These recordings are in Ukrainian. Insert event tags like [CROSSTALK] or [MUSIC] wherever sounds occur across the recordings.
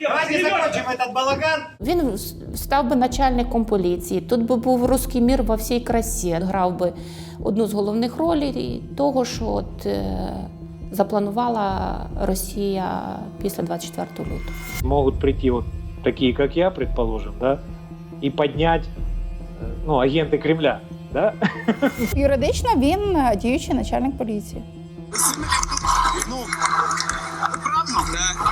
Давайте закончим этот балаган. Він с- став би начальником поліції. Тут би був русський мір во всій красі. Грав би одну з головних ролей того, що от, е, запланувала Росія після 24 лютого. могут прийти вот такие, как я, предположим, да, и поднять, э, ну, агенты Кремля, да, Юридично він е, діючий начальник поліції. Ну, правильно? Да.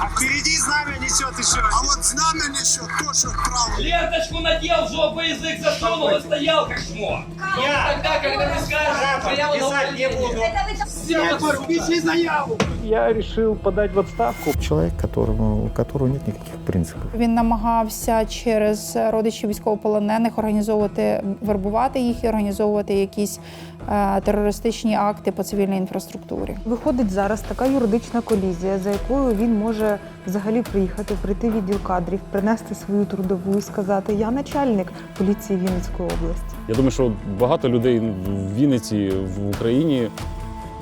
А впереди знамя несет еще. А вот знамя несет тоже правильно. Ленточку надел, жопу язык засунул и стоял как шмо. Я Тогда, когда ты скажешь, рапорт заяву на писать не увольнение. Буду. Пиши заяву. я решил подать в отставку. Человек, которому, у которого нет никаких принципов. Він намагався через родичів військовополонених організовувати, вербувати їх і організовувати якісь е, терористичні акти по цивільній інфраструктурі. Виходить зараз така юридична колізія, за якою він може взагалі приїхати, прийти в відділ кадрів, принести свою трудову і сказати Я начальник поліції Вінницької області. Я думаю, що багато людей в Вінниці, в Україні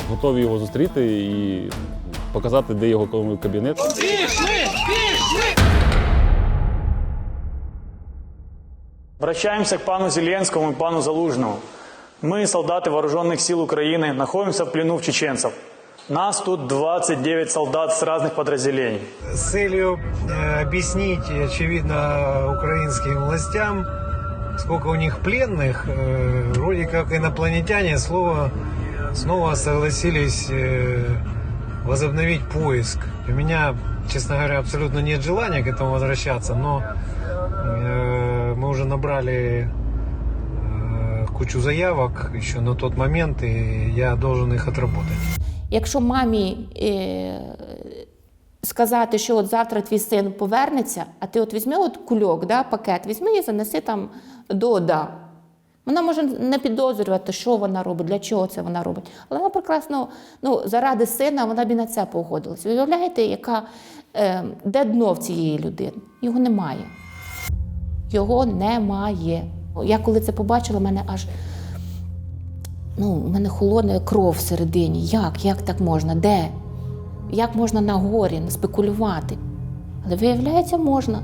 готові його зустріти і показати, де його кабінет. Обращаемся к пану Зеленскому и пану Залужному. Мы, солдаты вооруженных сил Украины, находимся в плену в чеченцев. Нас тут 29 солдат с разных подразделений. с целью э, объяснить, очевидно, украинским властям, сколько у них пленных, э, вроде как инопланетяне снова, снова согласились э, возобновить поиск. У меня, честно говоря, абсолютно нет желания к этому возвращаться, но э, мы уже набрали э, кучу заявок еще на тот момент, и я должен их отработать. Якщо мамі е, сказати, що от завтра твій син повернеться, а ти от візьми от кульок, да, пакет, візьми і занеси там до ОДА. Вона може не підозрювати, що вона робить, для чого це вона робить. Але вона прекрасно, ну, заради сина вона б і на це погодилася. Ви уявляєте, яка, е, де дно в цієї людини? Його немає. Його немає. Я коли це побачила, мене аж ну, у мене холоне кров всередині. Як? Як так можна? Де? Як можна на горі спекулювати? Але виявляється, можна.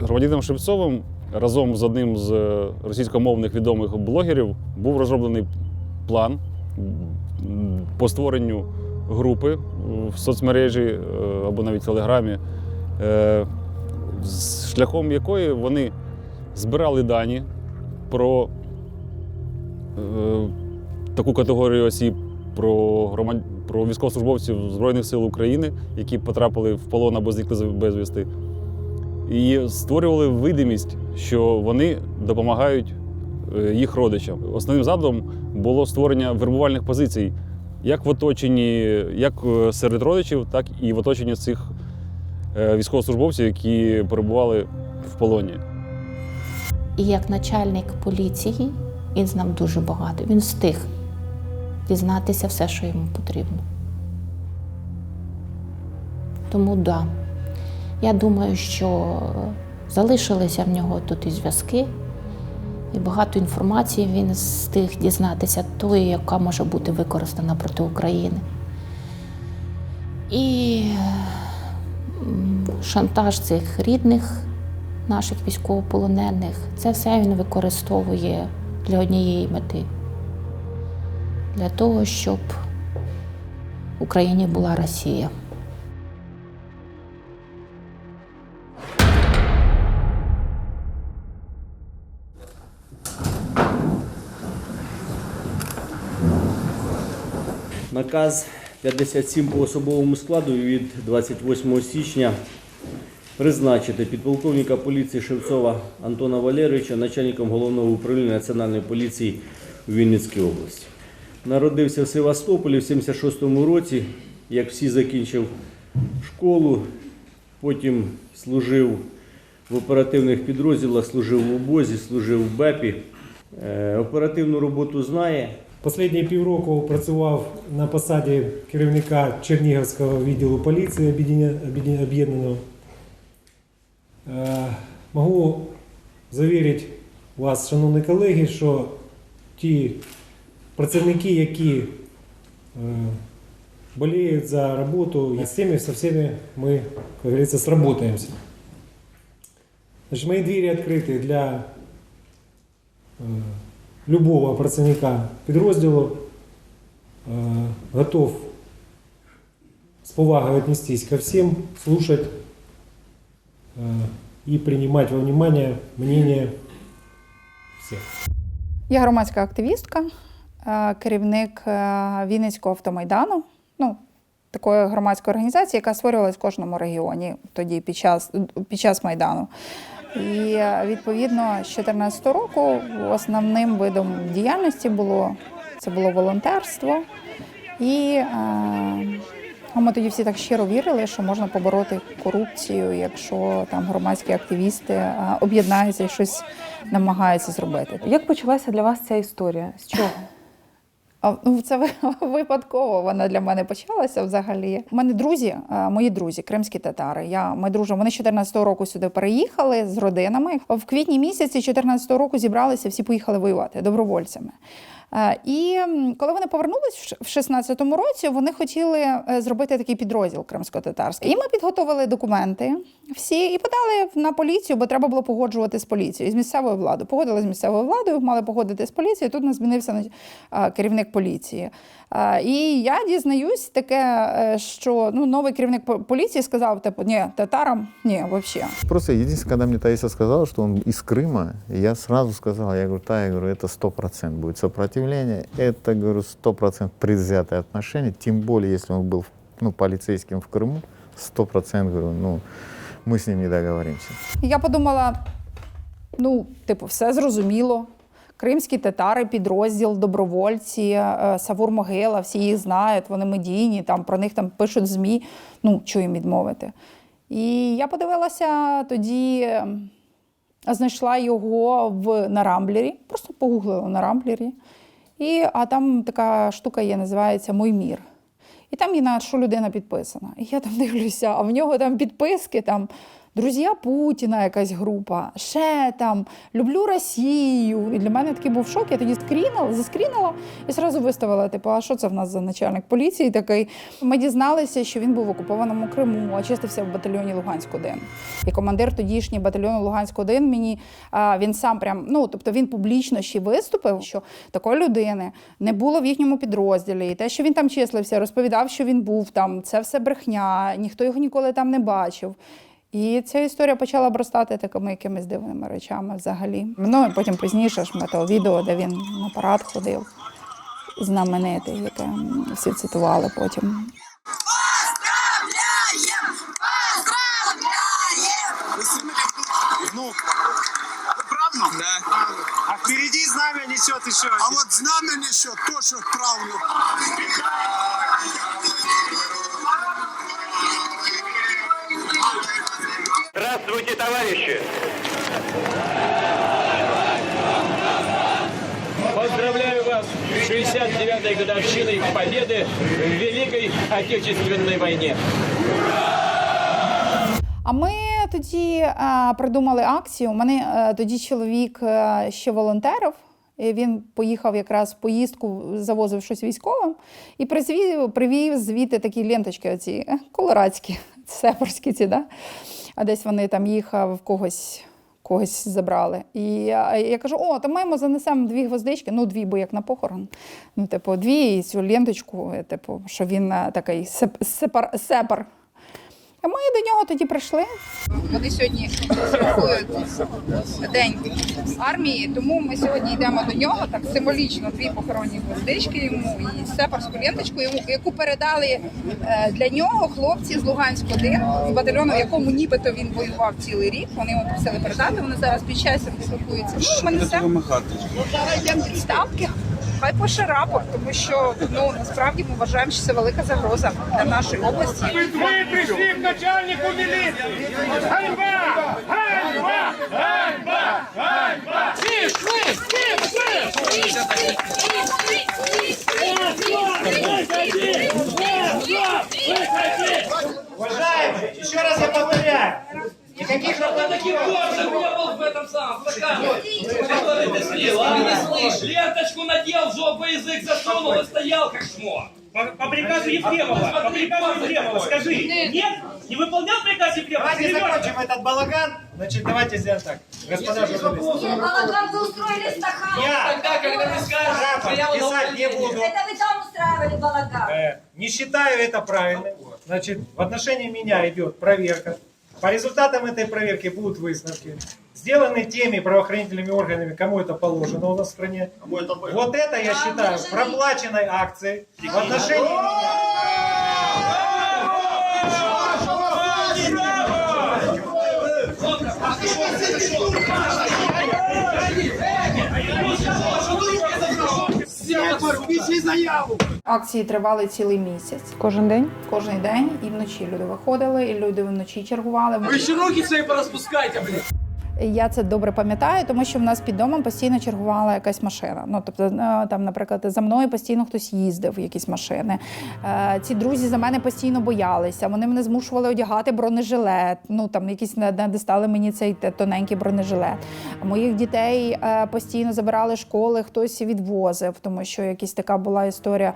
Громадянином Шевцовим разом з одним з е, російськомовних відомих блогерів був розроблений план по створенню групи в соцмережі е, або навіть в Телеграмі, е, шляхом якої вони збирали дані про таку категорію осіб, про, громад... про військовослужбовців Збройних сил України, які потрапили в полон або зникли безвісти і створювали видимість, що вони допомагають е, їх родичам. Основним задумом було створення вербувальних позицій як в оточенні, як е, серед родичів, так і в оточенні цих е, військовослужбовців, які перебували в полоні. І як начальник поліції він знав дуже багато. Він встиг дізнатися все, що йому потрібно. Тому так. Да. Я думаю, що залишилися в нього тут і зв'язки, і багато інформації він встиг дізнатися тої, яка може бути використана проти України. І шантаж цих рідних наших військовополонених, це все він використовує для однієї мети. Для того, щоб в Україні була Росія. Наказ 57 по особовому складу від 28 січня призначити підполковника поліції Шевцова Антона Валерійовича начальником головного управління Національної поліції у Вінницькій області. Народився в Севастополі в 76-му році, як всі закінчив школу, потім служив в оперативних підрозділах, служив в обозі, служив в БЕПі. Е, Оперативну роботу знає, Останні півроку працював на посаді керівника Чернігівського відділу поліції об'єднання- об'єднання- об'єднаного. Е, Можу завірити вас, шановні колеги, що ті працівники, які е, болеет за работу. И с теми, со всеми мы, как говорится, сработаемся. Значит, мои двери открыты для э, любого працівника підрозділу. Э, готов с повагой отнестись ко всем, слушать э, и принимать во внимание мнение всех. Я громадська активістка, е, керівник е, Вінницького автомайдану. Ну, такої громадської організації, яка створювалась в кожному регіоні тоді під час, під час Майдану. І відповідно з 2014 року основним видом діяльності було це було волонтерство. І е, а ми тоді всі так щиро вірили, що можна побороти корупцію, якщо там громадські активісти е, об'єднаються і щось намагаються зробити. Як почалася для вас ця історія? З чого? Ну, це [LAUGHS] випадково вона для мене почалася взагалі. У мене друзі, е, мої друзі, кримські татари. Я ми дружимо. Вони з 14-го року сюди переїхали з родинами. В квітні місяці 14-го року зібралися, всі поїхали воювати добровольцями. Е, І коли вони повернулись в ш- 16-му році, вони хотіли е, зробити такий підрозділ кримсько-татарський. І ми підготовили документи всі і подали на поліцію, бо треба було погоджувати з поліцією, з місцевою владою. Погодили з місцевою владою, мали погодити з поліцією. Тут нас змінився е, керівник поліції. І я дізнаюсь таке, що ну, новий керівник поліції сказав: типу, ні, татарам, ні, взагалі. Просто единственное, когда мне Таиса сказала, что он из Крыма, я сразу сказал, я говорю, Та, я говорю, это сто процентов будет сопротивление, это, говорю, сто процентов предвзятое отношение, тем более, если он был ну, полицейским в Крыму, сто процентов, говорю, ну, мы с ним не договоримся. І Я подумала: ну, типу, все зрозуміло. Кримські татари, підрозділ, добровольці, е, Савур Могила, всі їх знають, вони медійні, там про них там пишуть ЗМІ. Ну, що їм відмовити. І я подивилася тоді, е, знайшла його в, на Рамблері, просто погуглила на Рамблері. І, а там така штука є, називається Мой мір. І там є на що людина підписана. І я там дивлюся, а в нього там підписки, там Друзі Путіна, якась група, ще там Люблю Росію. І для мене такий був шок. Я тоді скрінила, заскрінила і зразу виставила: типу, а що це в нас за начальник поліції такий? Ми дізналися, що він був в окупованому Криму, очистився в батальйоні Луганськ 1 І командир тодішній батальйону Луганськ 1 мені він сам прям, ну тобто він публічно ще виступив, що такої людини не було в їхньому підрозділі. І те, що він там числився, розповідав, що він був там. Це все брехня, ніхто його ніколи там не бачив. І ця історія почала обростати такими якимись дивними речами взагалі. Ну і потім пізніше ж метал відео, де він на парад ходив, знаменитий, яке всі цитували потім. Ну, правильно? Да. А впереди знамя несет еще. А вот знамя несет то, что правильно. Товарищи! Поздравляю вас с 69-й годовщиной победы в Великой Отечественной войне. А ми тоді е, придумали акцію. У мене е, тоді чоловік е, ще волонтерів. І він поїхав якраз в поїздку, завозив щось військовим і призвів, привів звідти такі ленточки, оці колорадські, [LAUGHS] сепарські ці, да? А десь вони там їхав в когось. Когось забрали. І я, я кажу: о, то йому занесемо дві гвоздички, ну дві, бо як на похорон. Ну, типу, дві і цю ленточку, е, типу, що він е, такий сеп, сепар, сепар. А ми до нього тоді прийшли. Вони сьогодні святкують день армії, тому ми сьогодні йдемо до нього так символічно дві похоронні гвоздички йому і сепарську ленточку, йому, яку передали е, для нього хлопці з Луганськ 1 з батальйону, в якому нібито він воював цілий рік. Вони йому просили передати. Вони зараз під часом спілкуються. Ну, ми несемо зараз йдемо відставки. Хай пише рапорт, тому що ну насправді ми вважаємо, що це велика загроза для нашої області. Вы пришли к начальнику милиции! Ганьба! Ганьба! Ганьба! Ганьба! Пішли! Уважаемые, еще раз я повторяю. Никаких Таким Ленточку надел, в жопу язык засунул и стоял как шмо. По, по приказу Ефремова, по приказу Ефремова, скажи, нет? Не выполнял приказ Ефремова? Давайте закончим этот балаган. Значит, давайте сделаем так. Господа журналисты. Балаган вы устроили стакан. Я Тогда, когда вы скажете, писать не буду. Это вы там устраивали балаган. Э, Не считаю это правильным. Значит, в отношении меня идет проверка. По результатам этой проверки будут выставки. Сделаны теми правоохранительными органами, кому это положено у нас в стране. Вот это я считаю проплаченной акцией в отношении меня. Акції тривали цілий місяць. Кожен день? Кожен день і вночі люди виходили, і люди вночі чергували. Вы еще руки свои пораспускайте, блин. Я це добре пам'ятаю, тому що в нас під домом постійно чергувала якась машина. Ну тобто, е, там, наприклад, за мною постійно хтось їздив, якісь машини. Е, Ці друзі за мене постійно боялися. Вони мене змушували одягати бронежилет. Ну там якісь дістали мені цей тоненький бронежилет. Моїх дітей е, постійно забирали школи, хтось відвозив, тому що якась така була історія.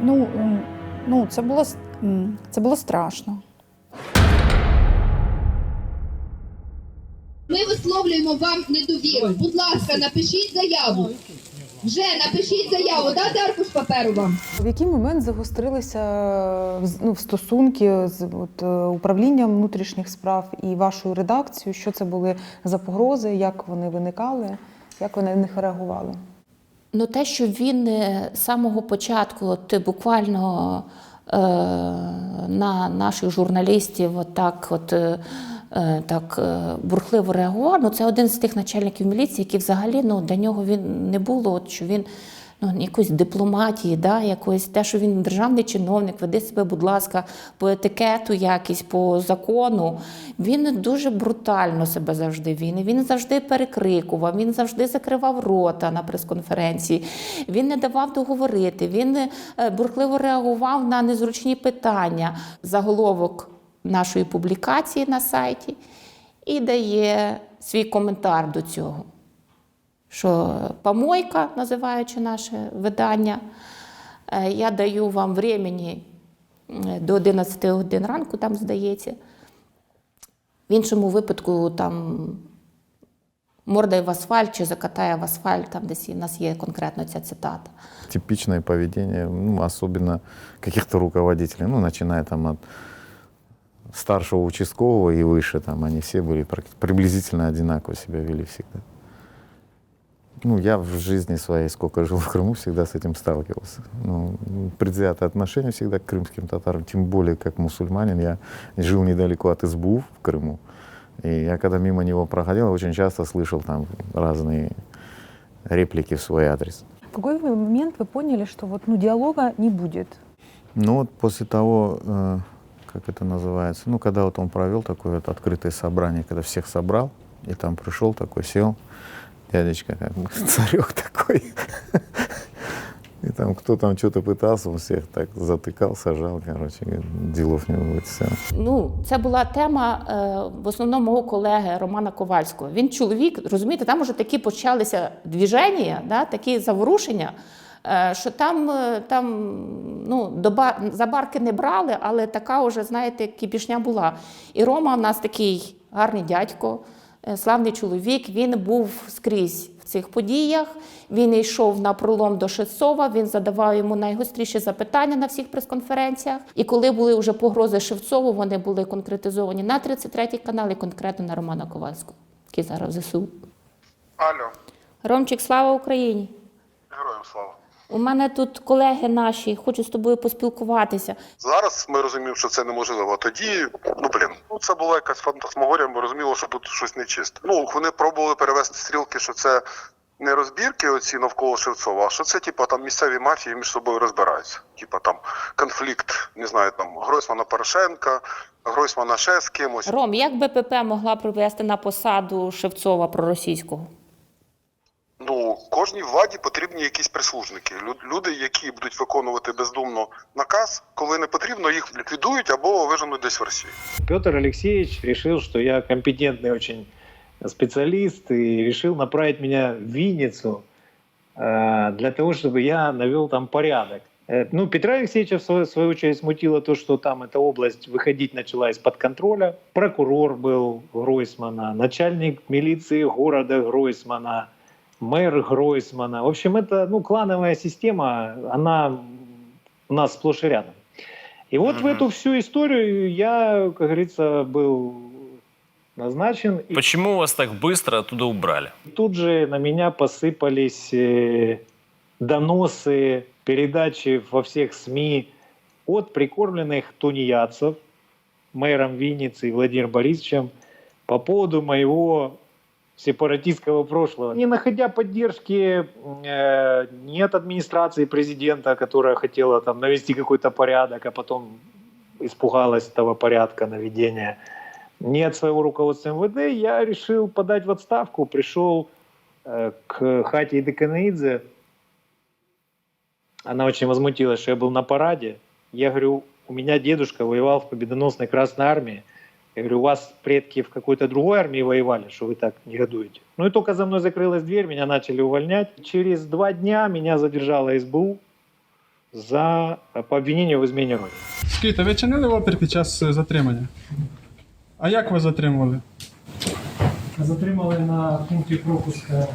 Ну, ну це було це було страшно. Висловлюємо вам недовіру. Будь ласка, напишіть заяву. Вже напишіть заяву. Дати аркуш паперу вам. В який момент загострилися е, ну, стосунки з от, е, управлінням внутрішніх справ і вашою редакцією? Що це були за погрози? Як вони виникали? Як ви на них реагували? Ну, те, що він е, з самого початку, от буквально е, на наших журналістів, от так, от, так е, бурхливо реагував, ну, це один з тих начальників міліції, які взагалі ну, для нього він не було, от, що він ну, якоїсь дипломатії, да, якоїсь те, що він державний чиновник, веде себе, будь ласка, по етикету, якісь по закону. Він дуже брутально себе завжди він. Він завжди перекрикував, він завжди закривав рота на прес-конференції. Він не давав договорити. Він е, бурхливо реагував на незручні питання. Заголовок нашої публікації на сайті і дає свій коментар до цього що помойка, називаючи наше видання. Е, Я даю вам времени е, до 11 годин ранку, там здається. В іншому випадку там мордає в асфальт чи закатає в асфальт, там десь у нас є конкретно ця цитата. Типичное поведение, ну, особенно каких-то руководителей, ну, начиная там от старшего участкового и выше, там они все были приблизительно одинаково себя вели всегда. Ну, я в жизни своей, сколько жил в Крыму, всегда с этим сталкивался. Ну, предвзятое отношение всегда к крымским татарам, тем более как мусульманин. Я жил недалеко от СБУ в Крыму. И я когда мимо него проходил, очень часто слышал там разные реплики в свой адрес. В какой момент вы поняли, что вот, ну, диалога не будет? Ну вот после того, э, как это называется, ну когда вот он провел такое вот открытое собрание, когда всех собрал, и там пришел такой, сел, дядечка, как бы, [LAUGHS] царек такой. И там кто там что-то пытался, он всех так затыкал, сажал, короче, говорит, делов не будет, все. Ну, це була тема е, в основному мого колеги Романа Ковальського. Він чоловік, розумієте, там уже такі почалися двіження, да, такі заворушення, е, що там, е, там ну, до ба- за барки не брали, але така вже, знаєте, кіпішня була. І Рома в нас такий гарний дядько, е, славний чоловік, він був скрізь в цих подіях. Він йшов на пролом до Шевцова, він задавав йому найгостріші запитання на всіх прес-конференціях. І коли були вже погрози Шевцову, вони були конкретизовані на 33-й каналі, конкретно на Романа Ковальського, який зараз в ЗСУ. Алло, Ромчик, слава Україні! героям слава. У мене тут колеги наші, хочу з тобою поспілкуватися. Зараз ми розуміємо, що це неможливо. Тоді, ну блін, ну це була якась фантасмагорія, ми розуміли, що тут щось нечисте. Ну, вони пробували перевести стрілки, що це не розбірки оці навколо Шевцова, а що це, типа, там місцеві мафії між собою розбираються. Типа там конфлікт, не знаю, там Гройсмана Порошенка, Гройсмана ще з кимось. Ром, як БПП могла привести на посаду Шевцова проросійського? Ну, кожній владі потрібні якісь прислужники. Лю- Люди, які будуть виконувати бездумно наказ, коли не потрібно, їх ліквідують або виженуть десь в Росію. Петр Алексеевич решил, что я компетентный очень специалист и решил направить меня в Винницу э, для того, чтобы я навел там порядок. Э, Ну, Петра Алексеевича, в свою, в свою очередь, смутило то, что там эта область выходить начала из-под контроля. Прокурор был Гройсмана, начальник милиции города Гройсмана, мэр Гройсмана. В общем, это ну, клановая система, она у нас сплошь и рядом. И вот в эту всю историю я, как говорится, был назначен. Почему вас так быстро оттуда убрали? тут же на меня посыпались э, доносы, передачи во всех СМИ от прикормленных тунеядцев мэром Винницы Владимиром Борисовичем по поводу моего сепаратистского прошлого. Не находя поддержки э, ни от администрации президента, которая хотела там навести какой-то порядок, а потом испугалась этого порядка наведения, ни от своего руководства МВД, я решил подать в отставку. Пришел э, к Хате Идеканаидзе. Она очень возмутилась, что я был на параде. Я говорю, у меня дедушка воевал в победоносной Красной Армии. Я говорю, у вас предки в какой-то другой армии воевали, что вы так негодуете? Ну и только за мной закрылась дверь, меня начали увольнять. Через два дня меня задержала СБУ за э, по обвинению в измене родины. Скажіть, а ви чинили опір під час е, затримання? А як ви затримували? Затримали на пункті пропуска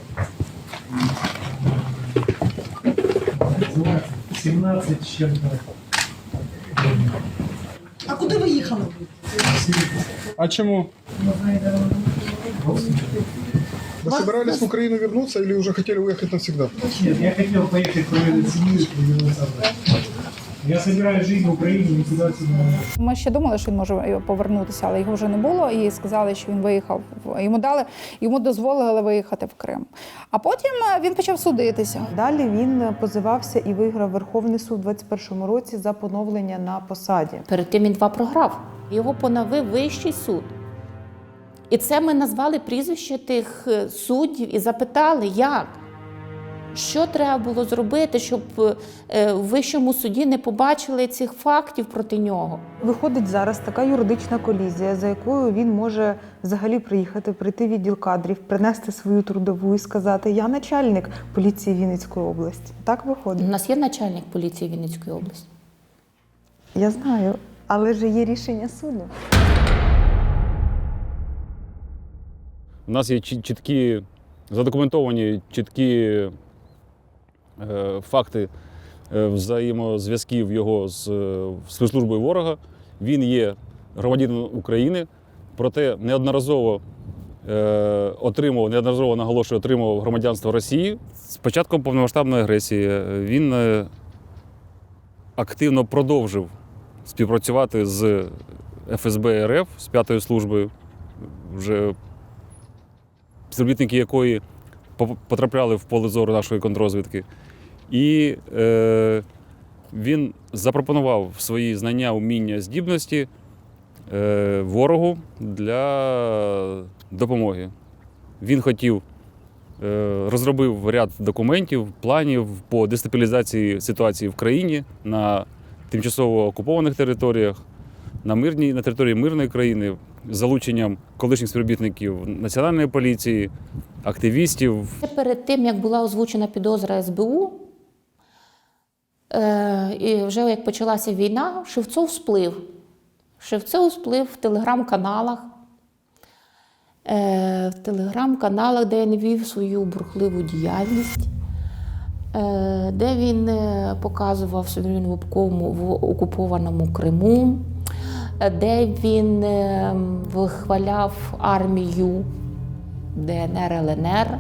17 з чим-то. А куди ви їхали? А чому? Вы собирались в Украину вернуться или уже хотели уехать навсегда? Нет, я хотел поехать проведать семью и вернуться обратно. Я собираю жизнь в никуда отсюда. Ми ще думали, що він може повернутися, але його вже не було. І сказали, що він виїхав. Йому дали, йому дозволили виїхати в Крим. А потім е, він почав судитися. Далі він позивався і виграв Верховний суд у 21-му році за поновлення на посаді. Перед тим він два програв. Його поновив вищий суд. І це ми назвали прізвище тих е, суддів і запитали, як? Що треба було зробити, щоб е, в вищому суді не побачили цих фактів проти нього? Виходить зараз така юридична колізія, за якою він може взагалі приїхати, прийти в відділ кадрів, принести свою трудову і сказати: Я начальник поліції Вінницької області. Так виходить. У нас є начальник поліції Вінницької області. Я знаю, але ж є рішення суду. У нас є чіткі, задокументовані чіткі е, факти е, взаємозв'язків його з е, спецслужбою ворога. Він є громадянином України, проте неодноразово е, отримував, неодноразово наголошую, отримував громадянство Росії. З початком повномасштабної агресії е, він е, активно продовжив співпрацювати з ФСБ РФ, з п'ятою службою, вже співробітники якої потрапляли в поле зору нашої контррозвідки. І е, він запропонував свої знання, уміння, здібності е, ворогу для допомоги. Він хотів, е, розробив ряд документів, планів по дестабілізації ситуації в країні на тимчасово окупованих територіях, на, мирній, на території мирної країни з залученням колишніх співробітників Національної поліції, активістів, Перед тим, як була озвучена підозра СБУ, і вже як почалася війна, Шевцов сплив. Шевцов сплив в телеграм-каналах. Е, в телеграм-каналах, де він вів свою бурхливу діяльність, е, де він е, показував, що він в окупованому- Криму, е, де він е, вихваляв армію ДНР, ЛНР,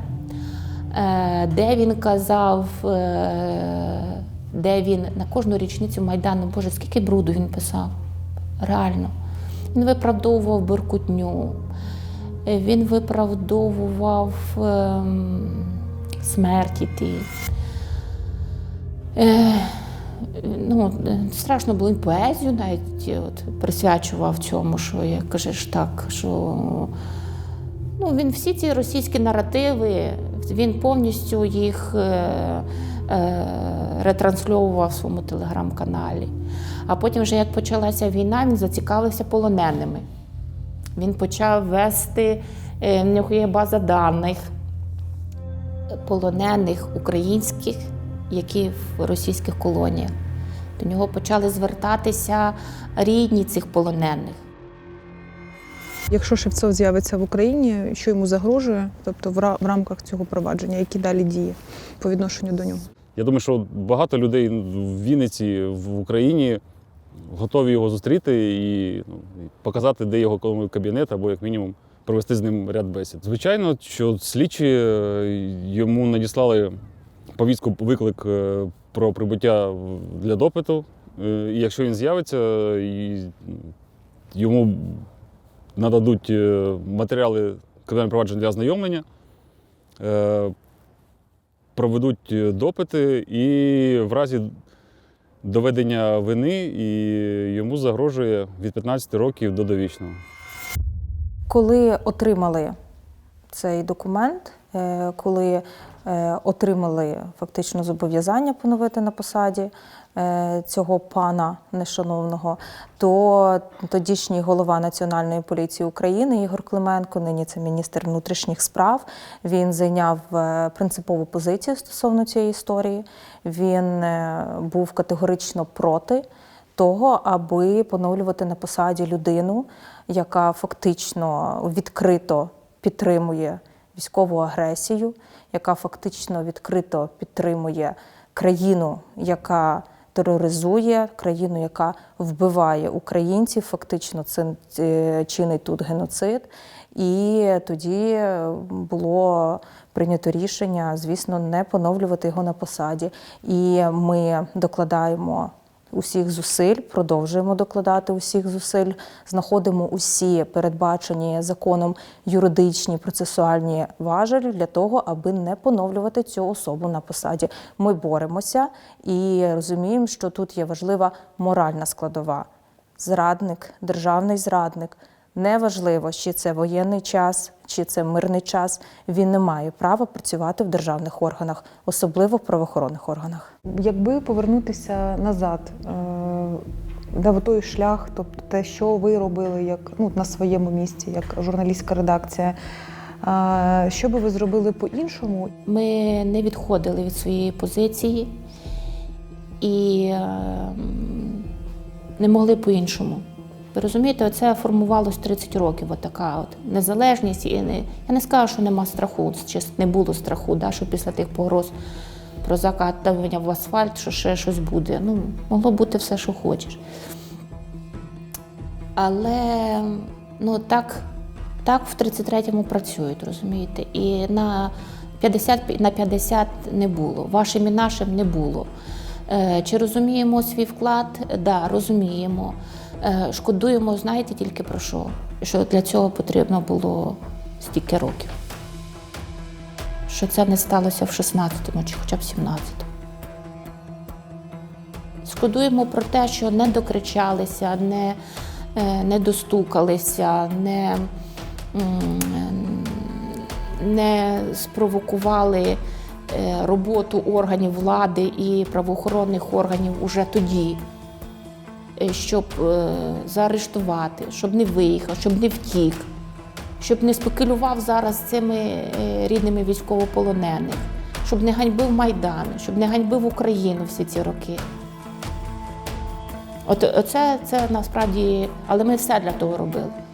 е, де він казав, е, де він на кожну річницю Майдану, Боже, скільки бруду він писав. Реально. Він виправдовував Беркутню, е, він виправдовував ем, смерті ті. Е, ну, е, страшно було поезію навіть е, от, присвячував цьому, що як кажеш так, що Ну, він всі ці російські наративи, він повністю їх е, е, ретрансльовував в своєму телеграм-каналі. А потім, вже як почалася війна, він зацікавився полоненими. Він почав вести, е, в нього є база даних полонених українських, які в російських колоніях. До нього почали звертатися рідні цих полонених. Якщо Шевцов з'явиться в Україні, що йому загрожує, тобто в рамках цього провадження, які далі дії по відношенню до нього? Я думаю, що багато людей в Вінниці, в Україні готові його зустріти і ну, показати, де його кабінет, або як мінімум провести з ним ряд бесід. Звичайно, що слідчі е, йому надіслали повістку виклик е, про прибуття для допиту. Е, І якщо він з'явиться, йому нададуть матеріали кримінального провадження для ознайомлення. Проведуть е, допити, і в разі доведення вини і йому загрожує від 15 років до довічного. Коли отримали цей документ, е, коли отримали фактично зобов'язання поновити на посаді е, цього пана нешановного, то тодішній голова Національної поліції України Ігор Клименко, нині це міністр внутрішніх справ, він зайняв е, принципову позицію стосовно цієї історії. Він е, був категорично проти того, аби поновлювати на посаді людину, яка фактично відкрито підтримує військову агресію, яка фактично відкрито підтримує країну, яка тероризує, країну, яка вбиває українців, фактично це е, чинить тут геноцид. І тоді було прийнято рішення, звісно, не поновлювати його на посаді. І ми докладаємо усіх зусиль, продовжуємо докладати усіх зусиль, знаходимо усі передбачені законом юридичні процесуальні важелі для того, аби не поновлювати цю особу на посаді. Ми боремося і розуміємо, що тут є важлива моральна складова. Зрадник, державний зрадник. Неважливо, чи це воєнний час, чи це мирний час. Він не має права працювати в державних органах, особливо в правоохоронних органах. Якби повернутися назад, е, де той шлях, тобто те, що ви робили як ну, на своєму місці, як журналістська редакція, е, що би ви зробили по-іншому? Ми не відходили від своєї позиції і е, не могли по-іншому. Ви розумієте, це формувалось 30 років, отака от незалежність. І не, я не скажу, що нема страху, чи не було страху, да, що після тих погроз про закатування в асфальт, що ще щось буде. Ну, могло бути все, що хочеш. Але ну, так, так в 33-му працюють, розумієте? І на 50 на 50 не було. Вашим і нашим не було. Е, Чи розуміємо свій вклад? Так, да, розуміємо. Е, Шкодуємо, знаєте тільки про що? Що для цього потрібно було стільки років. Що це не сталося в 16-му чи хоча б 17-му. Шкодуємо про те, що не докричалися, не, е, не достукалися, не, не спровокували е, роботу органів влади і правоохоронних органів уже тоді, щоб е, заарештувати, щоб не виїхав, щоб не втік, щоб не спекулював зараз цими е, рідними військовополонених, щоб не ганьбив Майдан, щоб не ганьбив Україну всі ці роки. От це, це насправді, але ми все для того робили.